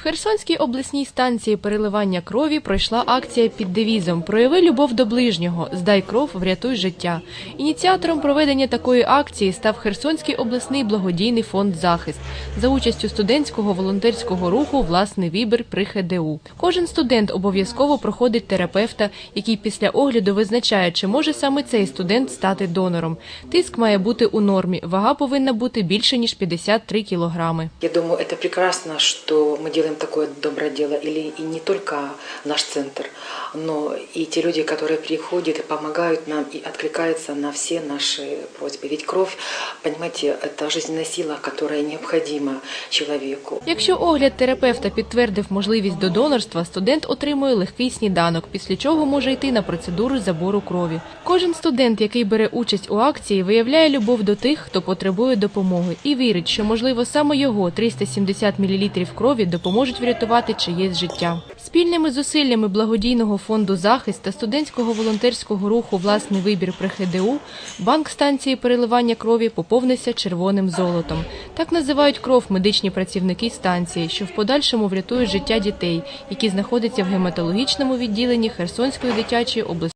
В Херсонській обласній станції переливання крові пройшла акція під девізом Прояви любов до ближнього, здай кров, врятуй життя. Ініціатором проведення такої акції став Херсонський обласний благодійний фонд Захист за участю студентського волонтерського руху Власний вибір при ХДУ. Кожен студент обов'язково проходить терапевта, який після огляду визначає, чи може саме цей студент стати донором. Тиск має бути у нормі, вага повинна бути більше ніж 53 кілограми. Я думаю, это прекрасно, что мы делаем такое доброе дело, или и не только наш центр, но и те люди, которые приходят и помогают нам и откликаются на все наши просьбы. Ведь кровь, понимаете, это жизненная сила, которая необходима человеку. Якщо огляд терапевта підтвердив можливість до донорства, студент отримує легкий сніданок, після чого може йти на процедуру забору крові. Кожен студент, який бере участь у акції, виявляє любов до тих, хто потребує допомоги, і вірить, що можливо саме його 370 мл крові допоможуть врятувати чиєсь життя. Спільними зусиллями благодійного фонду захист та студентського волонтерського руху Власний вибір при ХДУ банк станції переливання крові поповнився червоним золотом. Так називають кров медичні працівники станції, що в подальшому врятують життя дітей, які знаходяться в гематологічному відділенні Херсонської дитячої обласної